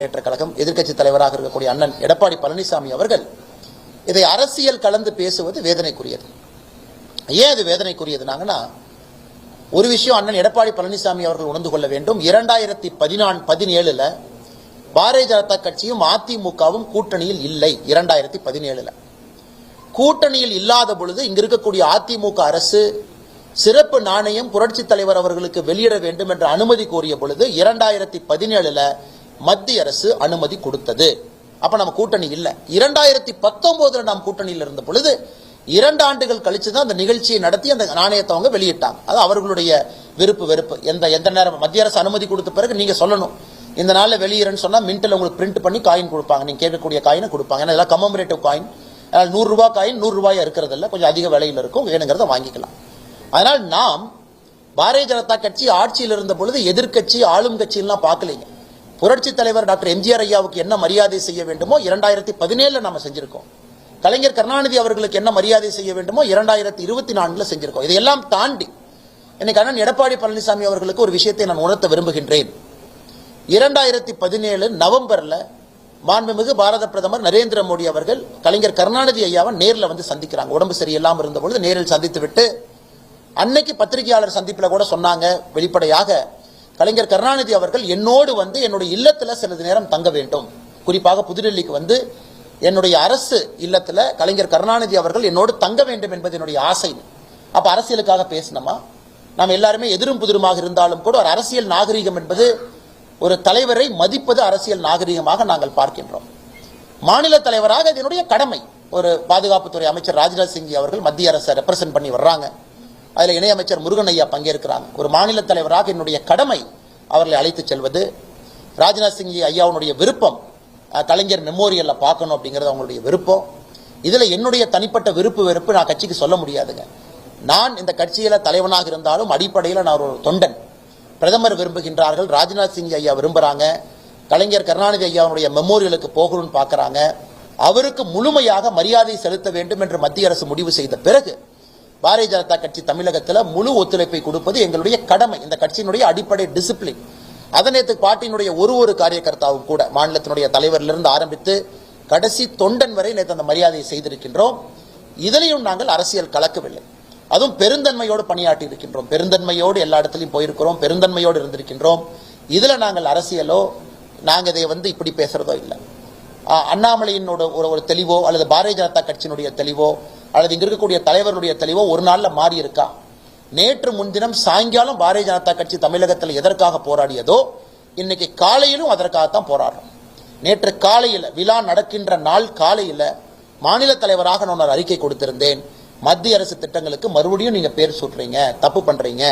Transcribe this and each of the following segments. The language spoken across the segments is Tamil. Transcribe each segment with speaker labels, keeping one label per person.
Speaker 1: முன்னேற்ற கழகம் எதிர்க்கட்சி தலைவராக இருக்கக்கூடிய அண்ணன் எடப்பாடி பழனிசாமி அவர்கள் இதை அரசியல் கலந்து பேசுவது வேதனைக்குரியது. ஏன் அது வேதனைக்குரியதுனாங்கன்னா ஒரு விஷயம் அண்ணன் எடப்பாடி பழனிசாமி அவர்கள் உணர்ந்து கொள்ள வேண்டும். இரண்டாயிரத்தி பதினான் பதினேழுல பாரதிய ஜனதா கட்சியும் அதிமுகவும் கூட்டணியில் இல்லை. இரண்டாயிரத்தி பதினேழுல. கூட்டணியில் இல்லாத பொழுது இங்க இருக்கக்கூடிய அதிமுக அரசு சிறப்பு நாணயம் புரட்சி தலைவர் அவர்களுக்கு வெளியிட வேண்டும் என்ற அனுமதி கோரிய பொழுது இரண்டாயிரத்தி பதினேழுல மத்திய அரசு அனுமதி கொடுத்தது. அப்ப நம்ம கூட்டணி இல்லை. இரண்டாயிரத்தி பத்தொன்பதுல நாம் கூட்டணியில் இருந்த பொழுது இரண்டு ஆண்டுகள் கழிச்சு தான் அந்த நிகழ்ச்சியை நடத்தி அந்த நாணயத்தை அவங்க வெளியிட்டாங்க. அது அவர்களுடைய விருப்பு வெறுப்பு. எந்த எந்த நேரம் மத்திய அரசு அனுமதி கொடுத்த பிறகு நீங்க சொல்லணும். இந்த நாளில் வெளியிறன்னு சொன்னா மின்ட்டில் உங்களுக்கு பிரிண்ட் பண்ணி காயின் கொடுப்பாங்க. நீங்க கேட்கக்கூடிய காயினை கொடுப்பாங்க. ஏன்னா இதெல்லாம் கமமரேட்டிவ் காயின் நூறு ரூபாய் காயின் நூறு ரூபாயா இருக்கிறது இல்லை. கொஞ்சம் அதிக விலையில் இருக்கும். வேணுங்கிறத வாங்கிக்கலாம். அதனால் நாம் பாரதிய ஜனதா கட்சி ஆட்சியில் இருந்த பொழுது எதிர்க்கட்சி ஆளும் கட்சியெல்லாம் பார்க்கலீங்க. புரட்சி தலைவர் டாக்டர் எம்ஜிஆர் ஐயாவுக்கு என்ன மரியாதை செய்ய வேண்டுமோ இரண்டாயிரத்தி பதினேழுல நம்ம செஞ்சிருக்கோம். கலைஞர் கருணாநிதி அவர்களுக்கு என்ன மரியாதை செய்ய வேண்டுமோ இரண்டாயிரத்தி இருபத்தி நான்குல செஞ்சிருக்கோம். இதையெல்லாம் தாண்டி இன்னைக்கு அண்ணன் எடப்பாடி பழனிசாமி அவர்களுக்கு ஒரு விஷயத்தை நான் உணர்த்த விரும்புகின்றேன். இரண்டாயிரத்தி பதினேழு நவம்பர்ல மாண்புமிகு பாரத பிரதமர் நரேந்திர மோடி அவர்கள் கலைஞர் கருணாநிதி ஐயாவை நேரில் வந்து சந்திக்கிறாங்க. உடம்பு சரியில்லாம இருந்த பொழுது நேரில் சந்தித்து விட்டு அன்னைக்கு பத்திரிகையாளர் சந்திப்பில் கூட சொன்னாங்க வெளிப்படையாக கலைஞர் கருணாநிதி அவர்கள் என்னோடு வந்து என்னுடைய இல்லத்தில் சிறிது நேரம் தங்க வேண்டும். குறிப்பாக புதுடெல்லிக்கு வந்து என்னுடைய அரசு இல்லத்தில் கலைஞர் கருணாநிதி அவர்கள் என்னோடு தங்க வேண்டும் என்பது என்னுடைய ஆசை. அப்போ அரசியலுக்காக பேசினோமா நாம் எல்லாருமே எதிரும் புதிருமாக இருந்தாலும் கூட ஒரு அரசியல் நாகரீகம் என்பது ஒரு தலைவரை மதிப்பது அரசியல் நாகரீகமாக நாங்கள் பார்க்கின்றோம். மாநில தலைவராக இதனுடைய என்னுடைய கடமை. ஒரு பாதுகாப்புத்துறை அமைச்சர் ராஜ்நாத் சிங் அவர்கள் மத்திய அரசை ரெப்ரசென்ட் பண்ணி வர்றாங்க. அதில் இணையமைச்சர் முருகன் ஐயா பங்கேற்கிறாங்க ஒரு மாநில தலைவராக என்னுடைய கடமை அவர்களை அழைத்துச் செல்வது ராஜ்நாத் சிங் ஐயாவுடைய விருப்பம் கலைஞர் மெமோரியலில் பார்க்கணும் அப்படிங்கிறது அவங்களுடைய விருப்பம். இதில் என்னுடைய தனிப்பட்ட விருப்பு வெறுப்பு நான் கட்சிக்கு சொல்ல முடியாதுங்க. நான் இந்த கட்சியில் தலைவனாக இருந்தாலும் அடிப்படையில் நான் ஒரு தொண்டன். பிரதமர் விரும்புகின்றார்கள் ராஜ்நாத் சிங் ஐயா விரும்புகிறாங்க கலைஞர் கருணாநிதி ஐயாவுடைய மெமோரியலுக்கு போகணும்னு பார்க்குறாங்க. அவருக்கு முழுமையாக மரியாதை செலுத்த வேண்டும் என்று மத்திய அரசு முடிவு செய்த பிறகு பாரதிய ஜனதா கட்சி தமிழகத்தில் முழு ஒத்துழைப்பை கொடுப்பது எங்களுடைய கடமை. இந்த கட்சியினுடைய அடிப்படை டிசிப்ளின் அதனேத்து பாட்டினுடைய ஒரு ஒரு காரியகர்த்தாவும் கூட மாநிலத்தினுடைய தலைவரிலிருந்து ஆரம்பித்து கடைசி தொண்டன் வரை நேற்று அந்த மரியாதையை செய்திருக்கின்றோம். இதிலையும் நாங்கள் அரசியல் கலக்கவில்லை. அதுவும் பெருந்தன்மையோடு பணியாற்றி இருக்கின்றோம். பெருந்தன்மையோடு எல்லா இடத்துலையும் போயிருக்கிறோம். பெருந்தன்மையோடு இருந்திருக்கின்றோம். இதுல நாங்கள் அரசியலோ நாங்க இதை வந்து இப்படி பேசுறதோ இல்லை. ஆஹ் அண்ணாமலையினோட ஒரு ஒரு தெளிவோ அல்லது பாரதிய ஜனதா கட்சியினுடைய தெளிவோ அல்லது இங்க இருக்கக்கூடிய தலைவருடைய தெளிவோ ஒரு நாள்ல மாறி இருக்கா? நேற்று முன்தினம் சாயங்காலம் பாரதிய ஜனதா கட்சி தமிழகத்தில் எதற்காக போராடியதோ இன்னைக்கு காலையிலும் அதற்காகத்தான் போராடுறோம். நேற்று காலையில் விழா நடக்கின்ற நாள் காலையில் மாநில தலைவராக நான் ஒரு அறிக்கை கொடுத்திருந்தேன். மத்திய அரசு திட்டங்களுக்கு மறுபடியும் நீங்க பேர் சூட்டுறீங்க தப்பு பண்றீங்க.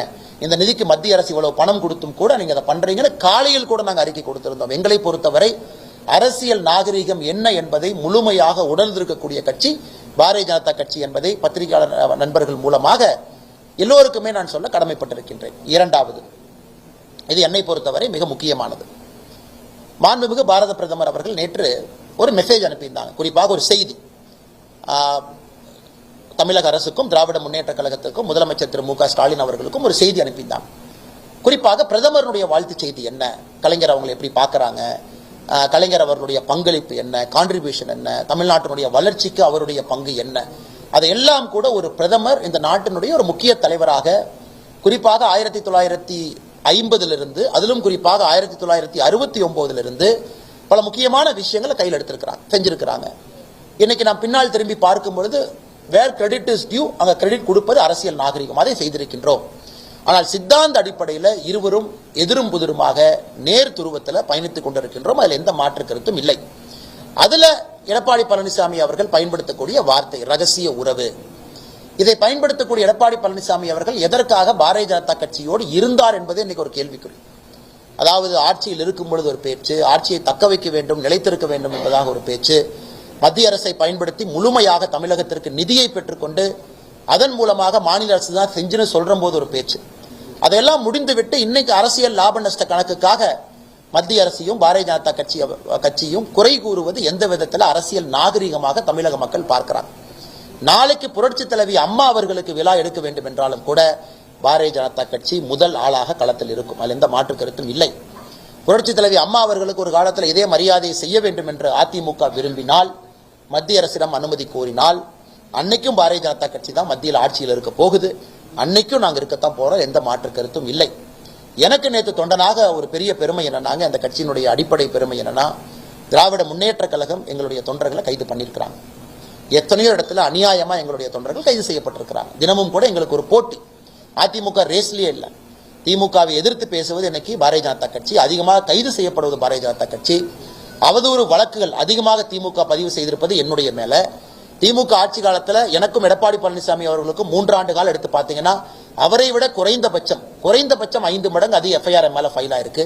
Speaker 1: இந்த நிதிக்கு மத்திய அரசு இவ்வளவு பணம் கொடுத்தும் கூட நீங்க அதை பண்றீங்கன்னு காலையில் கூட நாங்கள் அறிக்கை கொடுத்திருந்தோம். எங்களை பொறுத்தவரை அரசியல் நாகரிகம் என்ன என்பதை முழுமையாக உணர்ந்திருக்கக்கூடிய கட்சி பாரதிய ஜனதா கட்சி என்பதை பத்திரிகையாளர் நண்பர்கள் மூலமாக எல்லோருக்குமே நான் சொல்ல கடமைப்பட்டிருக்கின்றேன். இரண்டாவது இது என்னை பொறுத்தவரை மிக முக்கியமானது. மாண்புமிகு பாரத பிரதமர் அவர்கள் நேற்று ஒரு மெசேஜ் அனுப்பியிருந்தாங்க. குறிப்பாக ஒரு செய்தி. தமிழக அரசுக்கும் திராவிட முன்னேற்ற கழகத்துக்கும் முதலமைச்சர் திரு மு க ஸ்டாலின் அவர்களுக்கும் ஒரு செய்தி அனுப்பியிருந்தாங்க. குறிப்பாக பிரதமருடைய வாழ்த்து செய்தி என்ன? கலைஞர் அவங்களை எப்படி பார்க்கறாங்க? கலைஞர் அவர்களுடைய பங்களிப்பு என்ன? கான்ட்ரிபியூஷன் என்ன? தமிழ்நாட்டினுடைய வளர்ச்சிக்கு அவருடைய பங்கு என்ன? அதையெல்லாம் கூட ஒரு பிரதமர் இந்த நாட்டினுடைய ஒரு முக்கிய தலைவராக குறிப்பாக ஆயிரத்தி தொள்ளாயிரத்தி ஐம்பதிலிருந்து அதிலும் குறிப்பாக ஆயிரத்தி தொள்ளாயிரத்தி அறுபத்தி ஒன்பதிலிருந்து பல முக்கியமான விஷயங்களை கையில் எடுத்திருக்கிறாங்க செஞ்சிருக்கிறாங்க. இன்னைக்கு நான் பின்னால் திரும்பி பார்க்கும் பொழுது வேர் கிரெடிட் இஸ் டியூ அங்க கிரெடிட் கொடுப்பது அரசியல் நாகரிகம். அதை செய்திருக்கின்றோம். ஆனால் சித்தாந்த அடிப்படையில் இருவரும் எதிரும் புதிருமாக நேர் துருவத்தில் பயணித்துக் கொண்டிருக்கின்றோம். அதில் எந்த மாற்று கருத்தும் இல்லை. அதில் எடப்பாடி பழனிசாமி அவர்கள் பயன்படுத்தக்கூடிய வார்த்தை ரகசிய உறவு. இதை பயன்படுத்தக்கூடிய எடப்பாடி பழனிசாமி அவர்கள் எதற்காக பாரதிய ஜனதா கட்சியோடு இருந்தார் என்பது இன்னைக்கு ஒரு கேள்விக்குறி. அதாவது ஆட்சியில் இருக்கும் பொழுது ஒரு பேச்சு ஆட்சியை தக்க வைக்க வேண்டும் நிலைத்திருக்க வேண்டும் என்பதாக ஒரு பேச்சு மத்திய அரசை பயன்படுத்தி முழுமையாக தமிழகத்திற்கு நிதியை பெற்றுக்கொண்டு அதன் மூலமாக மாநில அரசு தான் செஞ்சுன்னு சொல்ற போது ஒரு பேச்சு. அதெல்லாம் முடிந்துவிட்டு இன்னைக்கு அரசியல் லாப நஷ்ட கணக்குக்காக மத்திய அரசையும் பாரதிய ஜனதா கட்சி கட்சியும் குறை கூறுவது எந்த விதத்தில் அரசியல் நாகரிகமாக தமிழக மக்கள் பார்க்கிறாங்க. நாளைக்கு புரட்சி தலைவி அம்மா அவர்களுக்கு விழா எடுக்க வேண்டும் என்றாலும் கூட பாரதிய ஜனதா கட்சி முதல் ஆளாக களத்தில் இருக்கும். அதில் எந்த மாற்று கருத்தும் இல்லை. புரட்சி தலைவி அம்மா அவர்களுக்கு ஒரு காலத்தில் இதே மரியாதையை செய்ய வேண்டும் என்று அதிமுக விரும்பினால் மத்திய அரசிடம் அனுமதி கோரினால் அன்னைக்கும் பாரதிய ஜனதா கட்சி தான் மத்தியில் ஆட்சியில் இருக்க போகுது. அன்னைக்கும் நாங்கள் இருக்கத்தான் போறோம் எந்த மாற்று கருத்தும் இல்லை. எனக்கு நேற்று தொண்டனாக ஒரு பெரிய பெருமை என்னன்னாங்க அந்த கட்சியினுடைய அடிப்படை பெருமை என்னன்னா திராவிட முன்னேற்ற கழகம் எங்களுடைய தொண்டர்களை கைது பண்ணியிருக்கிறாங்க. எத்தனையோ இடத்துல அநியாயமா எங்களுடைய தொண்டர்கள் கைது செய்யப்பட்டிருக்கிறாங்க. தினமும் கூட எங்களுக்கு ஒரு போட்டி. அதிமுக ரேஸ்லயே இல்லை. திமுகவை எதிர்த்து பேசுவது இன்னைக்கு பாரதிய ஜனதா கட்சி. அதிகமாக கைது செய்யப்படுவது பாரதிய ஜனதா கட்சி. அவதூறு வழக்குகள் அதிகமாக திமுக பதிவு செய்திருப்பது என்னுடைய மேலே. திமுக ஆட்சி காலத்தில் எனக்கும் எடப்பாடி பழனிசாமி அவர்களுக்கும் மூன்றாண்டு காலம் எடுத்து பார்த்தீங்கன்னா அவரை விட குறைந்தபட்சம் குறைந்தபட்சம் ஐந்து மடங்கு அதிக எஃப்ஐஆர் மேல ஃபைல் ஆயிருக்கு.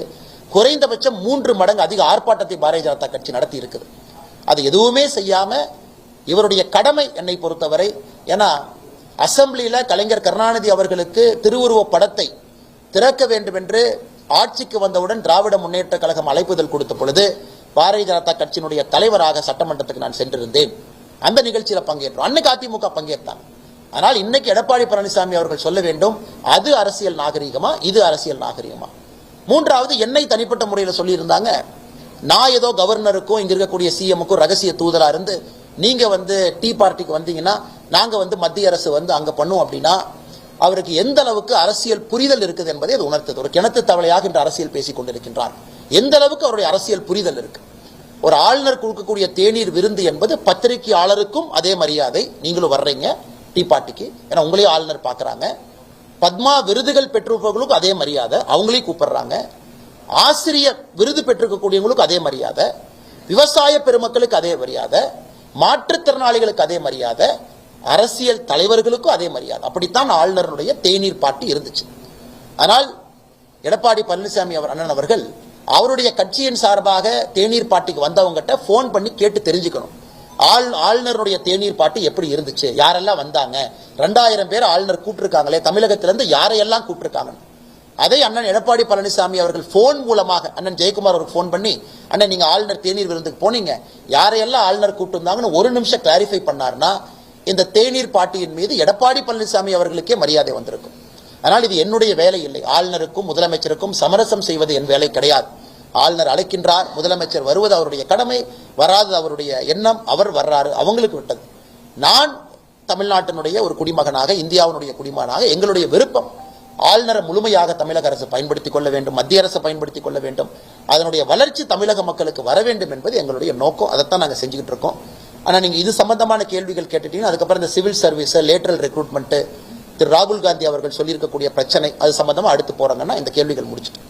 Speaker 1: குறைந்தபட்சம் மூன்று மடங்கு அதிக ஆர்ப்பாட்டத்தை பாரதிய ஜனதா கட்சி நடத்தி இருக்குது. அது எதுவுமே செய்யாம இவருடைய கடமை என்னை பொறுத்தவரை ஏன்னா அசெம்பிளியில கலைஞர் கருணாநிதி அவர்களுக்கு திருவுருவ படத்தை திறக்க வேண்டும் என்று ஆட்சிக்கு வந்தவுடன் திராவிட முன்னேற்ற கழகம் அழைப்புதல் கொடுத்த பொழுது பாரதிய ஜனதா கட்சியினுடைய தலைவராக சட்டமன்றத்துக்கு நான் சென்றிருந்தேன். அந்த நிகழ்ச்சியில் பங்கேற்றோம். அன்னைக்கு அதிமுக பங்கேற்றாங்க. ஆனால் இன்னைக்கு எடப்பாடி பழனிசாமி அவர்கள் சொல்ல வேண்டும் அது அரசியல் நாகரிகமா இது அரசியல் நாகரிகமா? மூன்றாவது என்னை தனிப்பட்ட முறையில் சொல்லியிருந்தாங்க நான் ஏதோ கவர்னருக்கும் இங்க இருக்கக்கூடிய சிஎம்முக்கும் ரகசிய தூதரா இருந்து நீங்க வந்து டீ பார்ட்டிக்கு வந்தீங்கன்னா நாங்க வந்து மத்திய அரசு வந்து அங்க பண்ணுவோம் அப்படின்னா அவருக்கு எந்த அளவுக்கு அரசியல் புரிதல் இருக்குது என்பதை அது உணர்த்தது. ஒரு கிணத்து தவளையாக இன்று அரசியல் பேசிக் கொண்டிருக்கின்றார். எந்த அளவுக்கு அவருடைய அரசியல் புரிதல் இருக்குது ஒரு ஆளுநர் கொடுக்கக்கூடிய தேநீர் விருந்து என்பது பத்திரிகையாளருக்கும் அதே மரியாதை. நீங்களும் வர்றீங்க டீ பார்ட்டிக்கு ஏன்னா உங்களையும் ஆளுநர் பார்க்குறாங்க. பத்மா விருதுகள் பெற்றிருப்பவர்களுக்கும் அதே மரியாதை. அவங்களையும் கூப்பிடுறாங்க. ஆசிரியர் விருது பெற்றிருக்கக்கூடியவங்களுக்கு அதே மரியாதை. விவசாய பெருமக்களுக்கு அதே மரியாதை. மாற்றுத்திறனாளிகளுக்கு அதே மரியாதை. அரசியல் தலைவர்களுக்கும் அதே மரியாதை. அப்படித்தான் ஆளுநருடைய தேநீர் பாட்டு இருந்துச்சு. ஆனால் எடப்பாடி பழனிசாமி அவர் அண்ணன் அவர்கள் அவருடைய கட்சியின் சார்பாக தேநீர் பாட்டிக்கு வந்தவங்ககிட்ட ஃபோன் பண்ணி கேட்டு தெரிஞ்சுக்கணும். ஆள் ஆளுநருடைய தேநீர் பாட்டு எப்படி இருந்துச்சு? யாரெல்லாம் வந்தாங்க? ரெண்டாயிரம் பேர் ஆளுநர் கூப்பிட்டுருக்காங்களே தமிழகத்திலிருந்து யாரையெல்லாம் கூப்பிட்டுருக்காங்க அதை அண்ணன் எடப்பாடி பழனிசாமி அவர்கள் ஃபோன் மூலமாக அண்ணன் ஜெயக்குமார் அவருக்கு ஃபோன் பண்ணி அண்ணன் நீங்கள் ஆளுநர் தேநீர் விருந்துக்கு போனீங்க. யாரையெல்லாம் ஆளுநர் கூப்பிட்டு இருந்தாங்கன்னு ஒரு நிமிஷம் கிளாரிஃபை பண்ணாருன்னா இந்த தேநீர் பாட்டியின் மீது எடப்பாடி பழனிசாமி அவர்களுக்கே மரியாதை வந்திருக்கும். ஆனால் இது என்னுடைய வேலை இல்லை. ஆளுநருக்கும் முதலமைச்சருக்கும் சமரசம் செய்வது என் வேலை கிடையாது. ஆளுநர் அழைக்கின்றார் முதலமைச்சர் வருவது அவருடைய கடமை வராது அவருடைய எண்ணம் அவர் வர்றாரு அவங்களுக்கு விட்டது. நான் தமிழ்நாட்டினுடைய ஒரு குடிமகனாக இந்தியாவினுடைய குடிமகனாக எங்களுடைய விருப்பம் ஆளுநரை முழுமையாக தமிழக அரசு பயன்படுத்திக் கொள்ள வேண்டும் மத்திய அரசு பயன்படுத்திக் கொள்ள வேண்டும். அதனுடைய வளர்ச்சி தமிழக மக்களுக்கு வர வேண்டும் என்பது எங்களுடைய நோக்கம். அதைத்தான் நாங்கள் செஞ்சுக்கிட்டு இருக்கோம். ஆனால் நீங்கள் இது சம்பந்தமான கேள்விகள் கேட்டுட்டீங்கன்னா அதுக்கப்புறம் இந்த civil service lateral recruitment Thiru ராகுல் காந்தி அவர்கள் சொல்லியிருக்கக்கூடிய பிரச்சனை அது சம்பந்தமா அடுத்து போறாங்கன்னா இந்த கேள்விகள் முடிச்சுட்டு.